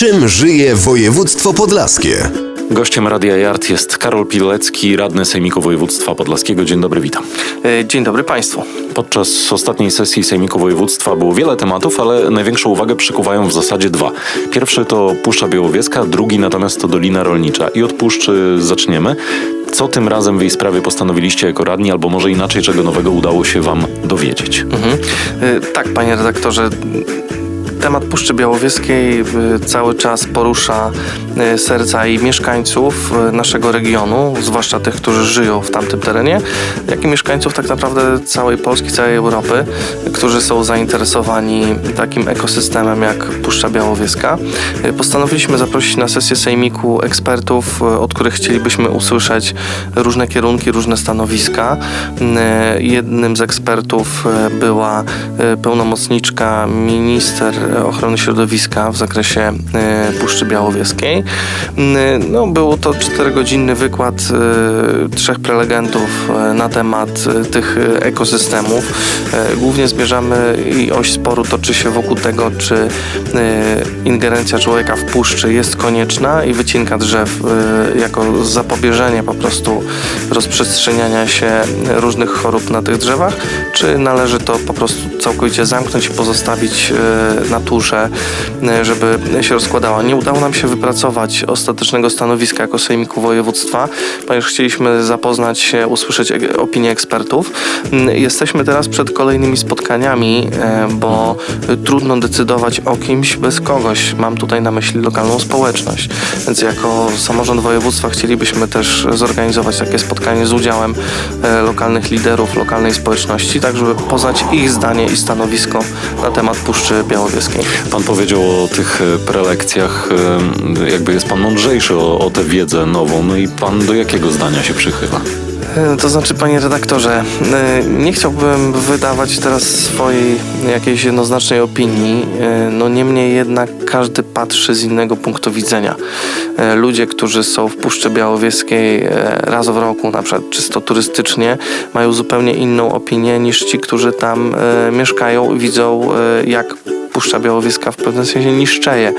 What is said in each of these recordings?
Czym żyje województwo podlaskie? Gościem Radia Yard jest Karol Pilecki, radny Sejmiku Województwa Podlaskiego. Dzień dobry, witam. E, Dzień dobry Państwu. Podczas ostatniej sesji Sejmiku Województwa było wiele tematów, ale największą uwagę przykuwają w zasadzie dwa. Pierwszy to Puszcza Białowieska, drugi natomiast to Dolina Rolnicza. I od Puszczy zaczniemy. Co tym razem w jej sprawie postanowiliście jako radni, albo może inaczej, czego nowego udało się Wam dowiedzieć? Mhm. E, Tak, panie redaktorze. Temat Puszczy Białowieskiej cały czas porusza e, serca i mieszkańców e, naszego regionu, zwłaszcza tych, którzy żyją w tamtym terenie, jak i mieszkańców tak naprawdę całej Polski, całej Europy, którzy są zainteresowani takim ekosystemem jak Puszcza Białowieska. E, Postanowiliśmy zaprosić na sesję sejmiku ekspertów, od których chcielibyśmy usłyszeć różne kierunki, różne stanowiska. E, Jednym z ekspertów była pełnomocniczka minister ochrony środowiska w zakresie e, Puszczy Białowieskiej. E, No, był to czterogodzinny wykład e, trzech prelegentów e, na temat e, tych e, ekosystemów. E, Głównie zmierzamy i oś sporu toczy się wokół tego, czy e, ingerencja człowieka w puszczy jest konieczna i wycinka drzew e, jako zapobieżenie po prostu rozprzestrzeniania się różnych chorób na tych drzewach, czy należy to po prostu całkowicie zamknąć i pozostawić e, naturze, e, żeby się rozkładała. Nie udało nam się wypracować ostatecznego stanowiska jako Sejmiku Województwa, ponieważ chcieliśmy zapoznać się, usłyszeć opinie ekspertów. Mm, Jesteśmy teraz przed kolejnymi spotkaniami, e, bo trudno decydować o kimś bez kogoś. Mam tutaj na myśli lokalną społeczność. Więc jako samorząd województwa chcielibyśmy też zorganizować takie spotkanie z udziałem e, lokalnych liderów, lokalnej społeczności, tak żeby poznać ich zdanie i stanowisko na temat Puszczy Białowieskiej. Pan powiedział o tych e, prelekcjach, e, jakby jest Pan mądrzejszy o, o tę wiedzę nową, no i Pan do jakiego zdania się przychyla? E, To znaczy, panie redaktorze, nie chciałbym wydawać teraz swojej jakiejś jednoznacznej opinii. No niemniej jednak każdy patrzy z innego punktu widzenia. Ludzie, którzy są w Puszczy Białowieskiej raz w roku, na przykład czysto turystycznie, mają zupełnie inną opinię niż ci, którzy tam mieszkają i widzą, jak Puszcza Białowieska w pewnym sensie niszczeje.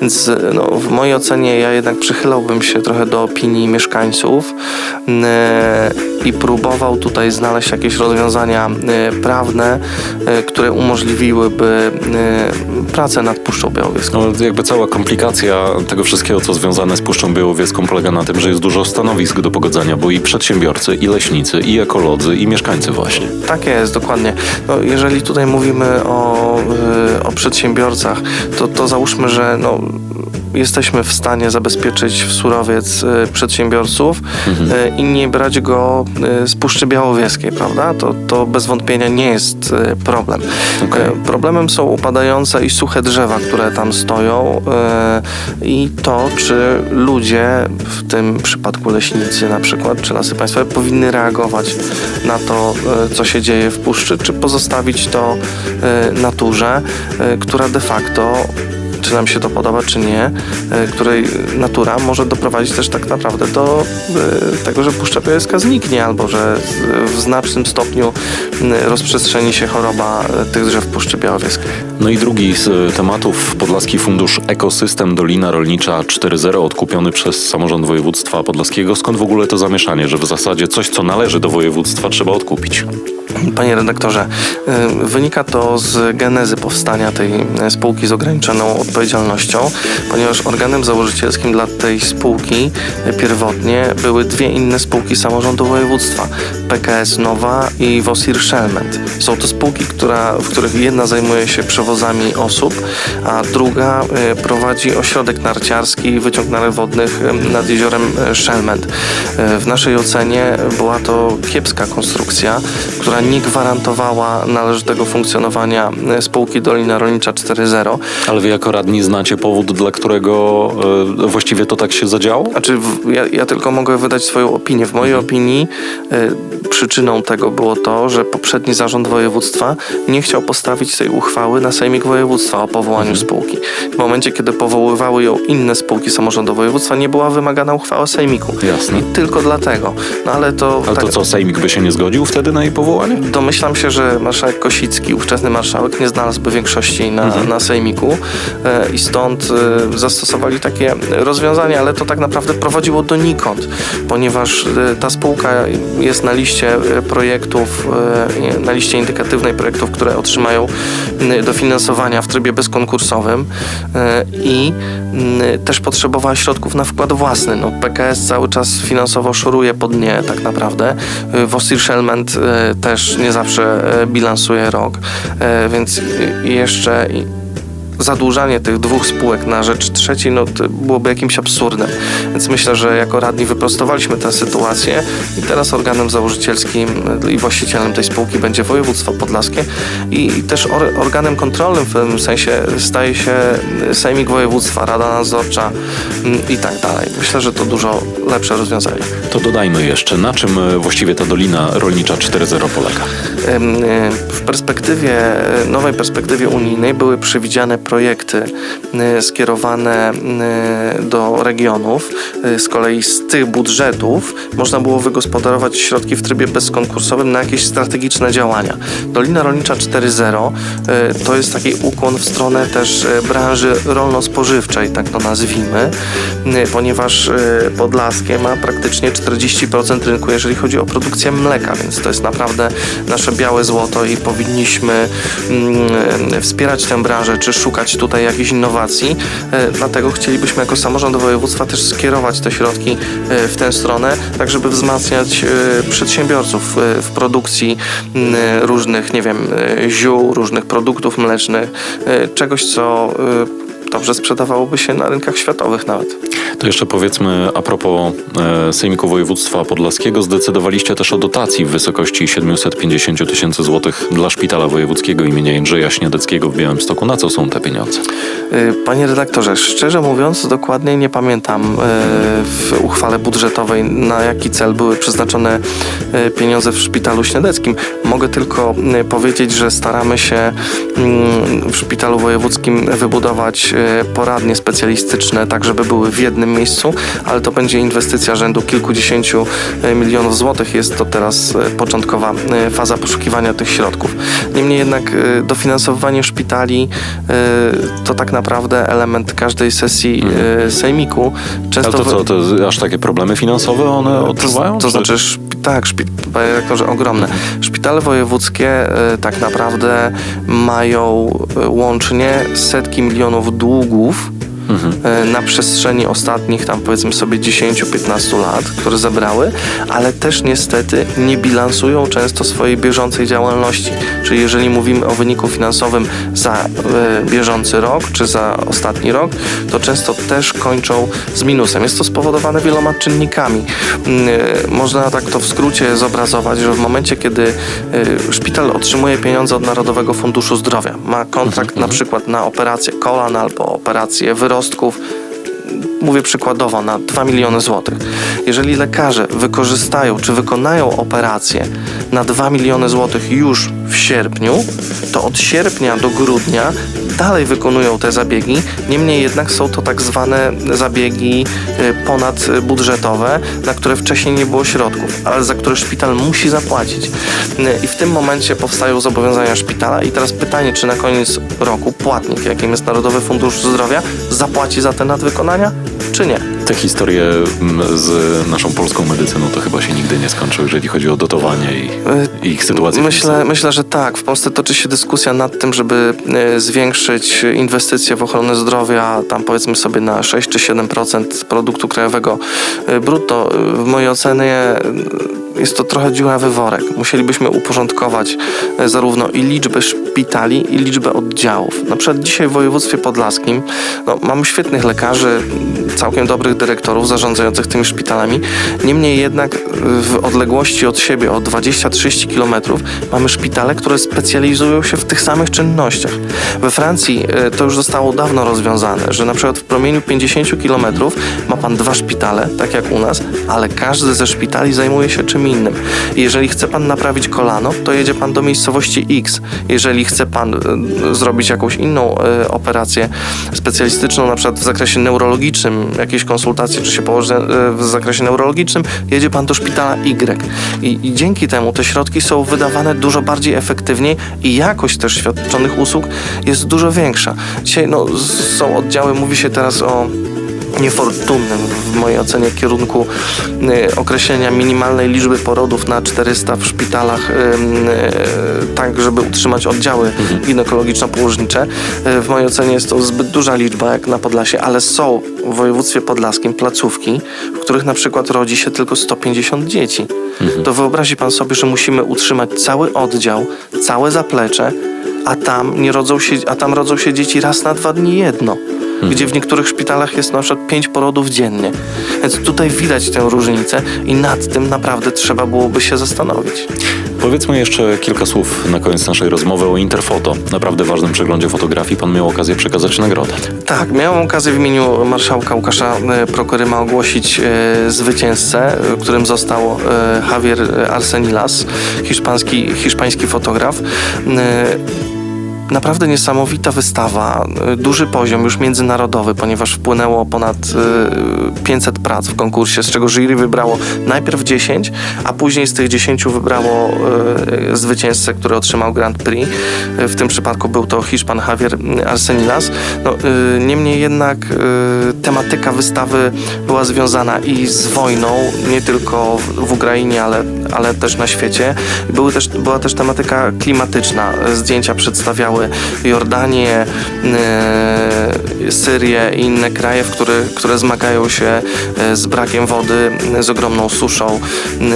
Więc no, w mojej ocenie ja jednak przychylałbym się trochę do opinii mieszkańców e, i próbował tutaj znaleźć jakieś rozwiązania e, prawne, e, które umożliwiłyby pracę nad Puszczą Białowieską. No, jakby cała komplikacja tego wszystkiego, co związane z Puszczą Białowieską polega na tym, że jest dużo stanowisk do pogodzenia, bo i przedsiębiorcy, i leśnicy, i ekolodzy, i mieszkańcy właśnie. Tak jest, dokładnie. No, jeżeli tutaj mówimy o, o przedsiębiorcach, to, to załóżmy, że no, jesteśmy w stanie zabezpieczyć w surowiec y, przedsiębiorców y, i nie brać go y, z Puszczy Białowieskiej, prawda? To, to bez wątpienia nie jest problem. Okej. Y, Problemem są upadające i suche drzewa, które tam stoją i to, czy ludzie, w tym przypadku leśnicy na przykład, czy lasy państwowe, powinny reagować na to, co się dzieje w puszczy, czy pozostawić to naturze, która de facto czy nam się to podoba, czy nie, y, której natura może doprowadzić też tak naprawdę do y, tego, że Puszcza Białowieska zniknie, albo że w znacznym stopniu rozprzestrzeni się choroba y, tych drzew Puszczy Białowieskiej. No i drugi z e, tematów, Podlaski Fundusz Ekosystem Dolina Rolnicza 4.0 odkupiony przez samorząd województwa podlaskiego. Skąd w ogóle to zamieszanie, że w zasadzie coś, co należy do województwa, trzeba odkupić? Panie redaktorze, wynika to z genezy powstania tej spółki z ograniczoną odpowiedzialnością, ponieważ organem założycielskim dla tej spółki y, pierwotnie były dwie inne spółki samorządu województwa. PKS Nowa i Wosir Szelment. Są to spółki, która, w których jedna zajmuje się przewozami osób, a druga y, prowadzi ośrodek narciarski i wyciąg narek wodnych y, nad jeziorem Szelment. W naszej ocenie była to kiepska konstrukcja, która nie gwarantowała należytego funkcjonowania e, spółki Dolina Rolnicza 4.0. Ale wy jako radni znacie powód, dla którego e, właściwie to tak się zadziało? Znaczy, w, ja, ja tylko mogę wydać swoją opinię. W mojej opinii e, przyczyną tego było to, że poprzedni zarząd województwa nie chciał postawić tej uchwały na sejmik województwa o powołaniu spółki. W momencie, kiedy powoływały ją inne spółki samorządu województwa, nie była wymagana uchwała sejmiku. Jasne. I tylko dlatego. No ale to... Ale to tak- co, Sejmik by się nie zgodził wtedy na jej powołanie? Domyślam się, że marszałek Kosicki, ówczesny marszałek, nie znalazłby większości na, na sejmiku i stąd e, zastosowali takie rozwiązanie, ale to tak naprawdę prowadziło donikąd, ponieważ e, ta spółka jest na liście e, projektów, e, na liście indykatywnej projektów, które otrzymają dofinansowania w trybie bezkonkursowym e, i też potrzebowała środków na wkład własny. No, PKS cały czas finansowo szoruje pod nie tak naprawdę. E, Vossir Shellment e, też nie zawsze e, bilansuje rok, e, więc e, jeszcze zadłużanie tych dwóch spółek na rzecz trzeciej no, byłoby jakimś absurdem. Więc myślę, że jako radni wyprostowaliśmy tę sytuację i teraz organem założycielskim i właścicielem tej spółki będzie województwo podlaskie i też or, organem kontrolnym w pewnym sensie staje się sejmik województwa, rada nadzorcza mm, i tak dalej. Myślę, że to dużo lepsze rozwiązanie. To dodajmy jeszcze, na czym właściwie ta Dolina Rolnicza 4.0 polega? E, W perspektywie, e, nowej perspektywie unijnej były przewidziane projekty e, skierowane do regionów. Z kolei z tych budżetów można było wygospodarować środki w trybie bezkonkursowym na jakieś strategiczne działania. Dolina Rolnicza 4.0 e, to jest taki ukłon w stronę też branży rolno-spożywczej, tak to nazwijmy, ponieważ Podlaskie ma praktycznie 40% rynku, jeżeli chodzi o produkcję mleka, więc to jest naprawdę nasze białe złoto i powinniśmy mm, wspierać tę branżę, czy szukać tutaj jakichś innowacji. E, Dlatego chcielibyśmy jako samorząd województwa też skierować te środki e, w tę stronę, tak żeby wzmacniać e, przedsiębiorców e, w produkcji mm, różnych, nie wiem, e, ziół, różnych produktów mlecznych, e, czegoś, co e, dobrze sprzedawałoby się na rynkach światowych nawet. To jeszcze powiedzmy a propos e, Sejmiku Województwa Podlaskiego, zdecydowaliście też o dotacji w wysokości 750 tysięcy złotych dla Szpitala Wojewódzkiego imienia Jędrzeja Śniadeckiego w Białymstoku. Na co są te pieniądze? Y, Panie redaktorze, szczerze mówiąc, dokładnie nie pamiętam y, w uchwale budżetowej, na jaki cel były przeznaczone y, pieniądze w szpitalu śniadeckim. Mogę tylko powiedzieć, że staramy się mm, w szpitalu wojewódzkim wybudować poradnie specjalistyczne, tak żeby były w jednym miejscu, ale to będzie inwestycja rzędu kilkudziesięciu y, milionów złotych. Jest to teraz y, początkowa y, faza poszukiwania tych środków. Niemniej jednak dofinansowywanie szpitali to tak naprawdę element każdej sesji sejmiku. Często Ale to co, to aż takie problemy finansowe one odczuwają? to, to Czy- znaczy, tak, szpi- panie rektorze, ogromne. Szpitale wojewódzkie tak naprawdę mają łącznie setki milionów długów y, na przestrzeni ostatnich tam powiedzmy sobie 10-15 lat, które zebrały, ale też niestety nie bilansują często swojej bieżącej działalności. Czyli jeżeli mówimy o wyniku finansowym za y, bieżący rok czy za ostatni rok, to często też kończą z minusem. Jest to spowodowane wieloma czynnikami. Y, Można tak to w skrócie zobrazować, że w momencie, kiedy szpital otrzymuje pieniądze od Narodowego Funduszu Zdrowia, ma kontrakt na przykład na operację kolan albo operację wyrostków, mówię przykładowo, na 2 miliony złotych. Jeżeli lekarze wykorzystają czy wykonają operację na 2 miliony złotych już w sierpniu, to od sierpnia do grudnia dalej wykonują te zabiegi, niemniej jednak są to tak zwane zabiegi y, ponadbudżetowe, na które wcześniej nie było środków, ale za które szpital musi zapłacić. Y, I w tym momencie powstają zobowiązania szpitala i teraz pytanie, czy na koniec roku płatnik, jakim jest Narodowy Fundusz Zdrowia, zapłaci za te nadwykonania, czy nie? Te historie mm, z naszą polską medycyną to chyba się nigdy nie skończą, jeżeli chodzi o dotowanie i, i ich sytuację. Myślę, myślę, że tak. W Polsce toczy się dyskusja nad tym, żeby e, zwiększyć inwestycje w ochronę zdrowia, tam powiedzmy sobie na 6 czy 7% produktu krajowego e, brutto. W mojej ocenie jest to trochę dziurawy worek. Musielibyśmy uporządkować e, zarówno i liczbę szpitali, i liczbę oddziałów. Na przykład dzisiaj w województwie podlaskim no, mamy świetnych lekarzy, całkiem dobrych dyrektorów zarządzających tymi szpitalami. Niemniej jednak w odległości od siebie o 20-30 km mamy szpitale, które specjalizują się w tych samych czynnościach. We Francji e, to już zostało dawno rozwiązane, że na przykład w promieniu 50 km ma pan dwa szpitale, tak jak u nas, ale każdy ze szpitali zajmuje się czym innym. Jeżeli chce pan naprawić kolano, to jedzie pan do miejscowości X. Jeżeli chce pan e, zrobić jakąś inną operację specjalistyczną, na przykład w zakresie neurologicznym, jakieś konsultacje, czy się położy e, w zakresie neurologicznym, jedzie pan do szpitala Y. I, I dzięki temu te środki są wydawane dużo bardziej efektywnie i jakość też świadczonych usług jest dużo większa. Dzisiaj no, są oddziały, mówi się teraz o niefortunnym w mojej ocenie kierunku y, określenia minimalnej liczby porodów na 400 w szpitalach, y, tak żeby utrzymać oddziały ginekologiczno-położnicze. Y, w mojej ocenie jest to zbyt duża liczba jak na Podlasie, ale są w województwie podlaskim placówki, w których na przykład rodzi się tylko 150 dzieci. To wyobrazi pan sobie, że musimy utrzymać cały oddział, całe zaplecze, a tam nie rodzą się, a tam rodzą się dzieci raz na dwa dni jedno. Gdzie w niektórych szpitalach jest na przykład pięć porodów dziennie. Więc tutaj widać tę różnicę i nad tym naprawdę trzeba byłoby się zastanowić. Powiedzmy jeszcze kilka słów na koniec naszej rozmowy o Interfoto. Naprawdę ważnym przeglądzie fotografii pan miał okazję przekazać nagrodę. Tak, miałem okazję w imieniu marszałka Łukasza e, Prokoryma ogłosić e, zwycięzcę, e, którym został Javier Arsenilas, hiszpański, hiszpański fotograf. Naprawdę niesamowita wystawa, e, duży poziom już międzynarodowy, ponieważ wpłynęło ponad e, 500 prac w konkursie, z czego jury wybrało najpierw 10, a później z tych 10 wybrało e, zwycięzcę, który otrzymał Grand Prix. W tym przypadku był to Hiszpan Javier Arsenilas. No, niemniej jednak tematyka wystawy była związana i z wojną, nie tylko w Ukrainie, ale, ale też na świecie. Były też, była też tematyka klimatyczna. Zdjęcia przedstawiały Jordanię, e, Syrię i inne kraje, w które, które zmagają się e, z brakiem wody, e, z ogromną suszą,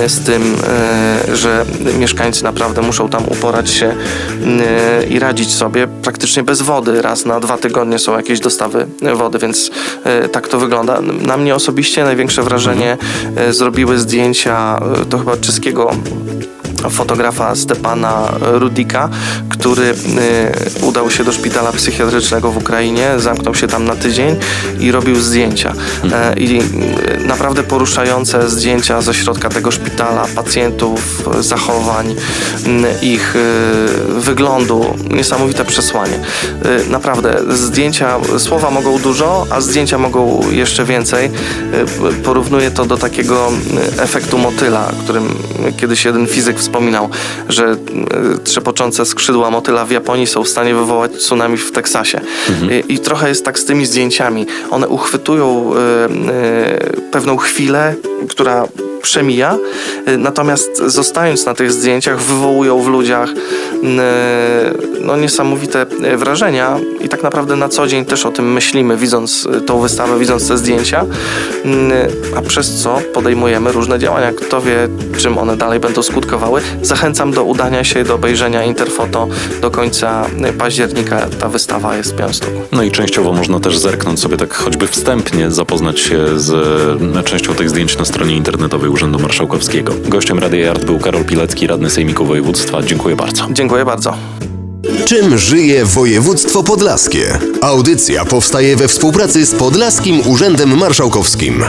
z tym, że mieszkańcy naprawdę muszą tam uporać się i radzić sobie praktycznie bez wody. Raz na dwa tygodnie są jakieś dostawy wody, więc tak to wygląda. Na mnie osobiście największe wrażenie zrobiły zdjęcia to chyba que bom fotografa Stepana Rudika, który y, udał się do szpitala psychiatrycznego w Ukrainie, zamknął się tam na tydzień i robił zdjęcia. E, I y, naprawdę poruszające zdjęcia ze środka tego szpitala, pacjentów, zachowań, y, ich wyglądu, niesamowite przesłanie. Naprawdę, zdjęcia, słowa mogą dużo, a zdjęcia mogą jeszcze więcej. Porównuję to do takiego efektu motyla, którym kiedyś jeden fizyk wspominał, że y, trzepoczące skrzydła motyla w Japonii są w stanie wywołać tsunami w Teksasie. I, I trochę jest tak z tymi zdjęciami. One uchwytują y, y, pewną chwilę, która przemija, natomiast zostając na tych zdjęciach wywołują w ludziach no, niesamowite y, wrażenia i tak naprawdę na co dzień też o tym myślimy, widząc y, tą wystawę, widząc te zdjęcia, y, a przez co podejmujemy różne działania. Kto wie, czym one dalej będą skutkowały. Zachęcam do udania się do obejrzenia Interfoto do końca października. Ta wystawa jest w Białymstoku. No i częściowo można też zerknąć sobie tak choćby wstępnie, zapoznać się z e, częścią tych zdjęć na stronie internetowej Urzędu Marszałkowskiego. Gościem Radia Yard był Karol Pilecki, radny Sejmiku Województwa. Dziękuję bardzo. Dziękuję bardzo. Czym żyje województwo podlaskie? Audycja powstaje we współpracy z Podlaskim Urzędem Marszałkowskim.